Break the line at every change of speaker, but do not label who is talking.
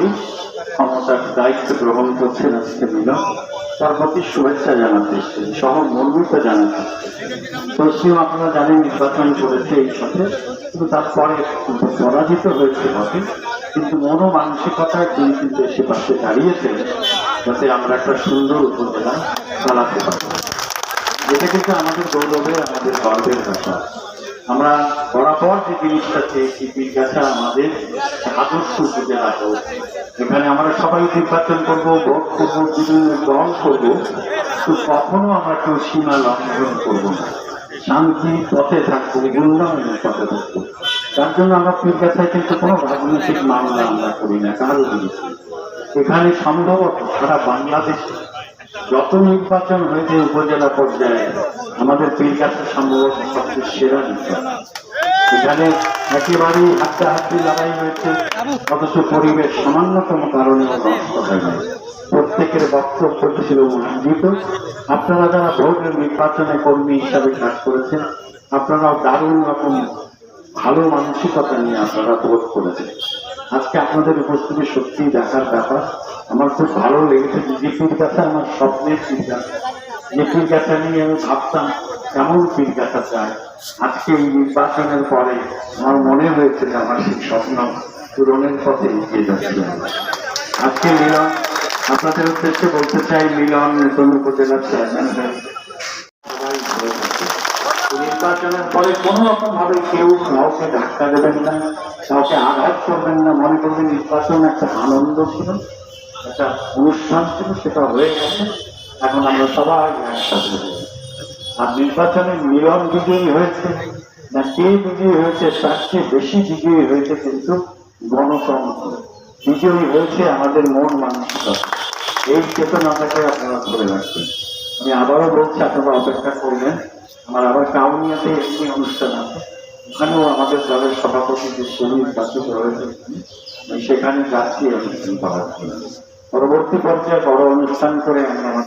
করেই ক্ষমতার দায়িত্ব গ্রহণ করছেন আজকে মিলন। তার প্রতি শুভেচ্ছা জানাতে সহ মর্মিত জানাতে পশ্চিম আপনারা জানেন নির্বাচন করেছে এই সাথে, কিন্তু তারপরে পরাজিত হয়েছে বটে। কিন্তু মনো মানসিকতায় তিনি কিন্তু এসে পাশে দাঁড়িয়েছেন যাতে আমরা একটা সুন্দর উপজেলা চালাতে পারি। এটা কিন্তু আমাদের গৌরবের, আমাদের গর্বের ব্যাপার। আমরা বরাবর যে জিনিসটা চেয়েছি বিজ্ঞাসা আমাদের আদর্শ উপজেলা হোক এখানে আমরা সবাই নির্বাচন করব, ভোট করব বিভিন্ন দল করব তো কখনো আমরা কেউ সীমা লঙ্ঘন করব না। শান্তি পথে থাকব, উন্নয়নের পথে থাকব। তার জন্য আমরা পীরগাছায় কিন্তু কোনো রাজনৈতিক মামলা আমরা করি না, কারও বিরুদ্ধে এখানে সম্ভবত সারা বাংলাদেশে যত নির্বাচন হয়েছে উপজেলা পর্যায়ে আমাদের পীরগাছা সম্ভবত সবচেয়ে সেরা নির্বাচন এখানে একেবারেই হাড্ডাহাড্ডি লড়াই হয়েছে, অথচ পরিবেশ সামান্যতম কারণে নষ্ট হয় প্রত্যেকের বক্তব্য ছিল মনোনীত আপনারা যারা ভোটের নির্বাচনে কর্মী হিসাবে কাজ করেছেন, আপনারাও দারুণ রকম ভালো মানসিকতা নিয়ে আপনারা ভোট করেছেন। আজকে আপনাদের উপস্থিতি সত্যি দেখার ব্যাপার। আমার খুব ভালো লেগেছে। বিজেপির কাছে আমার স্বপ্নের চিন্তা। যে পীরগাছা নিয়ে আমি ভাবতাম, কেমন পীরগাছা চায় আজকে এই নির্বাচনের পরে আমার মনে হয়েছে যে আমার সেই স্বপ্ন পূরণের পথে এগিয়ে যাচ্ছি। আজকে মিলন, আপনাদের উদ্দেশ্যে বলতে চাই, মিলন নতুন উপজেলার চেয়ারম্যান হয়ে। নির্বাচনের পরে কোনো রকম ভাবে কেউ কাউকে ধাক্কা দেবেন না, কাউকে আঘাত করবেন না মনে করবেন নির্বাচন একটা আনন্দ ছিল, একটা অনুষ্ঠান ছিল, সেটা হয়ে গেছে এখন আমরা সবাই একসাথে আর নির্বাচনে মিলন বিজয়ী হয়েছে, না কে বিজয়ী হয়েছে তার বেশি বিজয়ী হয়েছে কিন্তু গণতন্ত্র বিজয়ী হয়েছে আমাদের মন মানসিকতা। এই চেতনাটাকে আপনারা ধরে রাখবেন। আমি আবারও বলছি, আপনারা অপেক্ষা করবেন। আমার আবার কাউনিয়াতে একটি অনুষ্ঠান আছে। ওখানেও আমাদের দলের সভাপতি যে শরীর বাসিত রয়েছে সেখানে যাচ্ছি অনুষ্ঠান পরবর্তী পর্যায়ে বড় অনুষ্ঠান করে আমরা